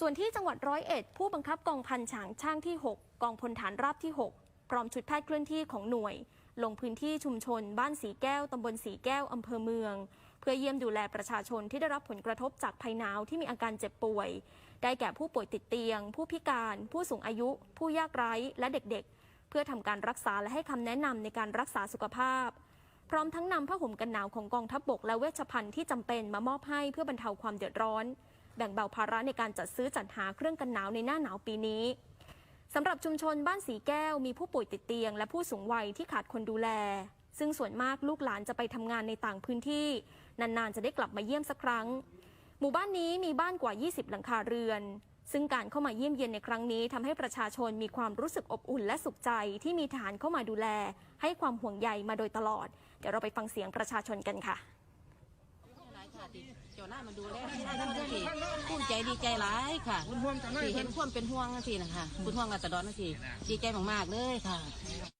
ส่วนที่จังหวัดร้อยเอ็ดผู้บังคับกองพันฉางช่างที่ 6 กองพลฐานราบที่ 6 พร้อมชุดแพทย์เคลื่อนที่ของหน่วย ลงพื้นที่ชุมชน บ้านสีแก้วตำบลสีแก้วอำเภอเมือง เพื่อเยี่ยมดูแลประชาชนที่ได้รับผลกระทบจากภัยหนาวที่มีอาการเจ็บป่วย ได้แก่ผู้ป่วยติดเตียง ผู้พิการ ผู้สูงอายุ ผู้ยากไร้และเด็กๆ เพื่อทำการรักษาและให้คำแนะนำในการรักษาสุขภาพ พร้อมทั้งนำผ้าห่มกันหนาวของกองทัพบกและเวชภัณฑ์ที่จำเป็นมามอบให้เพื่อบรรเทาความเดือดร้อน แบ่งเบาภาระในการจัดซื้อจัดหาเครื่องกันหนาวในหน้าหนาวปีนี้สำหรับชุมชนบ้านสีแก้วมีผู้ป่วยติดเตียง และผู้สูงวัยที่ขาดคนดูแล ซึ่งส่วนมากลูกหลานจะไปทำงานในต่างพื้นที่ นานๆ จะได้กลับมาเยี่ยมสักครั้ง หมู่บ้านนี้มีบ้านกว่า 20 หลังคาเรือน ซึ่งการเข้ามาเยี่ยมเยียนในครั้งนี้ทำให้ประชาชนมีความรู้สึกอบอุ่นและสุขใจที่มีทหารเข้ามาดูแล ให้ความห่วงใยมาโดยตลอด เดี๋ยวเราไปฟังเสียงประชาชนกันค่ะ ใจดีใจหลายค่ะที่เห็นความเป็นห่วงสินะคะคุณห่วงกับตะดอนสิดีใจมากๆเลยค่ะ